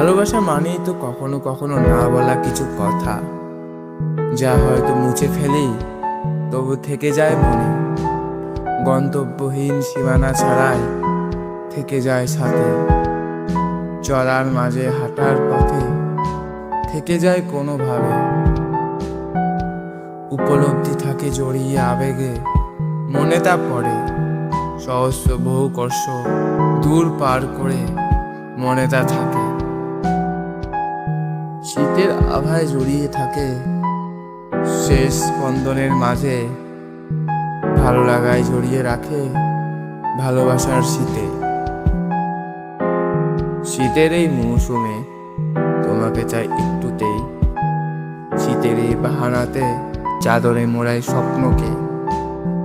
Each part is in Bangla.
ভালোবাসা মানেই তো কখনো কখনো না বলা কিছু কথা। যা হয়তো মুছে ফেলি তবু থেকে যায় মনে। গন্তব্যহীন সীমানা ছাড়াই থেকে যায় সাথে। চলার মাঝে, হাঁটার পথে থেকে যায় কোনোভাবে। উপলব্ধি থাকে জড়িয়ে আবেগে, মনে তা পড়ে। সহস্র বহু কর্ষ দূর পার করে মনে তা থাকে। শীতের আভায় জড়িয়ে থাকে। শেষ স্পন্দনের মাঝে ভালো লাগায় জড়িয়ে রাখে ভালোবাসার শীতে। শীতের এই মৌসুমে তোমাকে চাই একটুতেই। শীতের এই বাহানাতে চাদরে মোড়ায় স্বপ্নকে।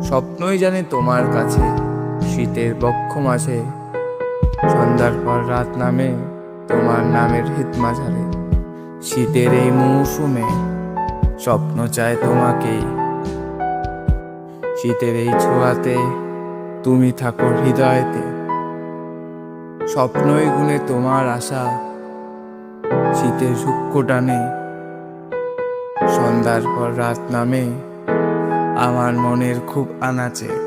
স্বপ্নই জানে তোমার কাছে শীতের বক্ষ মাঝে। সন্ধ্যার পর রাত নামে তোমার নামের হিত মাঝারে। শীতের এই মৌসুমে স্বপ্ন চায় তোমাকেই। শীতের এই ছোঁয়াতে তুমি থাকো হৃদয়তে। স্বপ্নই গুণে তোমার আশা, শীতের সূক্ষ্ম টানে। সন্ধ্যার পর রাত নামে, আমার মনের খুব আনাচে।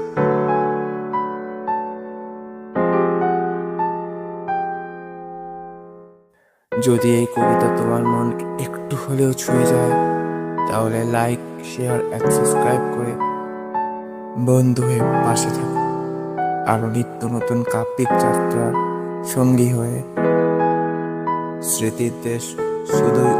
যদি এই কবিতা তোমার মন একটু হলেও ছুঁয়ে যায়, তাহলে লাইক শেয়ার অ্যান্ড সাবস্ক্রাইব করে বন্ধু হয়ে পাশে থাকো। আরও নিত্য নতুন কাব্যিক যাত্রার সঙ্গী হয়ে স্মৃতির দেশ শুধুই